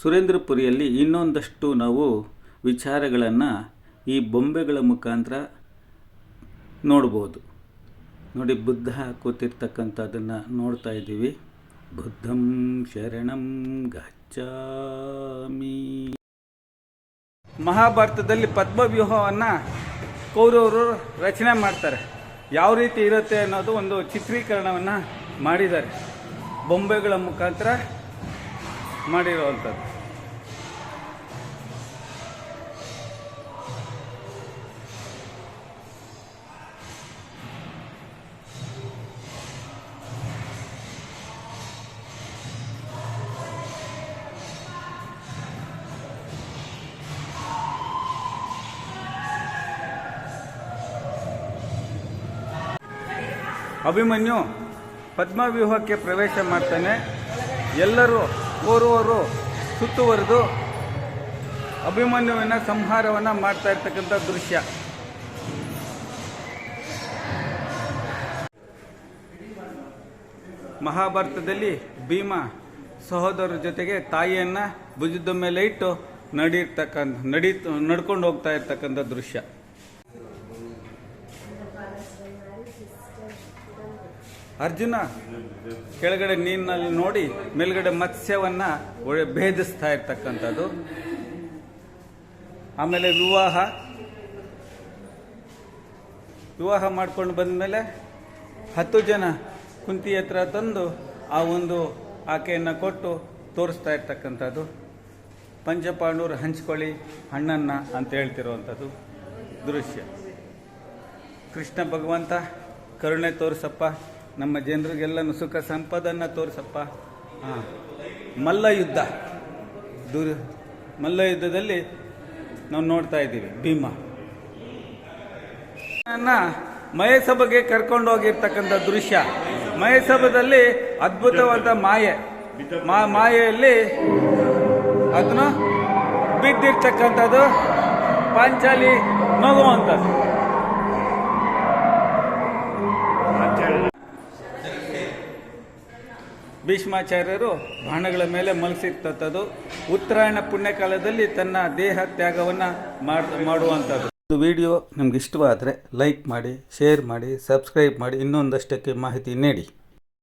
ಸುರೇಂದ್ರಪುರಿಯಲ್ಲಿ ಇನ್ನೊಂದಷ್ಟು ನಾವು ವಿಚಾರಗಳನ್ನು ಈ ಬೊಂಬೆಗಳ ಮುಖಾಂತರ ನೋಡ್ಬೋದು. ನೋಡಿ, ಬುದ್ಧ ಕೂತಿರ್ತಕ್ಕಂಥದ್ದನ್ನು ನೋಡ್ತಾ ಇದ್ದೀವಿ. ಬುದ್ಧಂ ಶರಣಂ ಗಚ್ಚಾಮಿ ಮಹಾಭಾರತದಲ್ಲಿ ಪದ್ಮವ್ಯೂಹವನ್ನು ಕೌರವರು ರಚನೆ ಮಾಡ್ತಾರೆ. ಯಾವ ರೀತಿ ಇರುತ್ತೆ ಅನ್ನೋದು ಒಂದು ಚಿತ್ರೀಕರಣವನ್ನು ಮಾಡಿದ್ದಾರೆ. ಬೊಂಬೆಗಳ ಮುಖಾಂತರ ಮಾಡಿರುವಂಥದ್ದು. ಅಭಿಮನ್ಯು ಪದ್ಮವ್ಯೂಹಕ್ಕೆ ಪ್ರವೇಶ ಮಾಡ್ತಾನೆ. ಎಲ್ಲರೂ ಓರ್ವರು ಸುತ್ತುವರೆದು ಅಭಿಮನ್ಯುವಿನ ಸಂಹಾರವನ್ನು ಮಾಡ್ತಾ ಇರ್ತಕ್ಕಂಥ ದೃಶ್ಯ. ಮಹಾಭಾರತದಲ್ಲಿ ಭೀಮ ಸಹೋದರರ ಜೊತೆಗೆ ತಾಯಿಯನ್ನು ಭುಜದ ಮೇಲೆ ಇಟ್ಟು ನಡೀರ್ತಕ್ಕಂಥ ನಡೀತು ನಡ್ಕೊಂಡು ಹೋಗ್ತಾ ಇರ್ತಕ್ಕಂಥ ದೃಶ್ಯ. ಅರ್ಜುನ, ಕೆಳಗಡೆ ನೀರಿನಲ್ಲಿ ನೋಡಿ, ಮೇಲ್ಗಡೆ ಮತ್ಸ್ಯವನ್ನು ಭೇದಿಸ್ತಾ ಇರ್ತಕ್ಕಂಥದ್ದು. ಆಮೇಲೆ ವಿವಾಹ. ವಿವಾಹ ಮಾಡಿಕೊಂಡು ಬಂದಮೇಲೆ ಹತ್ತು ಜನ ಕುಂತಿ ಹತ್ರ ತಂದು ಆ ಒಂದು ಆಕೆಯನ್ನು ಕೊಟ್ಟು ತೋರಿಸ್ತಾ ಇರ್ತಕ್ಕಂಥದ್ದು. ಪಂಚಪಾಂಡವರು ಹಂಚ್ಕೊಳ್ಳಿ ಹಣ್ಣನ್ನ ಅಂತ ಹೇಳ್ತಿರುವಂಥದ್ದು ದೃಶ್ಯ. ಕೃಷ್ಣ ಭಗವಂತ, ಕರುಣೆ ತೋರಿಸಪ್ಪ. ನಮ್ಮ ಜನರಿಗೆಲ್ಲನೂ ಸುಖ ಸಂಪದನ್ನು ತೋರಿಸಪ್ಪ. ಹಾಂ. ಮಲ್ಲ ಯುದ್ಧ. ದುರ್ ಮಲ್ಲ ಯುದ್ಧದಲ್ಲಿ ನಾವು ನೋಡ್ತಾ ಇದ್ದೀವಿ ಭೀಮ. ಮಯಸಭೆಗೆ ಕರ್ಕೊಂಡು ಹೋಗಿರ್ತಕ್ಕಂಥ ದೃಶ್ಯ. ಮಯಸಭದಲ್ಲಿ ಅದ್ಭುತವಾದ ಮಾಯೆ. ಮಾ ಮಾಯೆಯಲ್ಲಿ ಅದನ್ನು ಬಿದ್ದಿರ್ತಕ್ಕಂಥದ್ದು ಪಾಂಚಾಲಿ ನಗುವಂಥದ್ದು ಭೀಷ್ಮಾಚಾರ್ಯರು ಬಾಣಗಳ ಮೇಲೆ ಮಲಸಿರ್ತದ್ದು ಉತ್ತರಾಯಣ ಪುಣ್ಯಕಾಲದಲ್ಲಿ ತನ್ನ ದೇಹ ತ್ಯಾಗವನ್ನು ಮಾಡುವಂಥದ್ದು. ಇದು ವಿಡಿಯೋ ನಿಮ್ಗೆ ಇಷ್ಟವಾದರೆ ಲೈಕ್ ಮಾಡಿ, ಶೇರ್ ಮಾಡಿ, ಸಬ್ಸ್ಕ್ರೈಬ್ ಮಾಡಿ ಇನ್ನೊಂದಷ್ಟಕ್ಕೆ ಮಾಹಿತಿ ನೀಡಿ.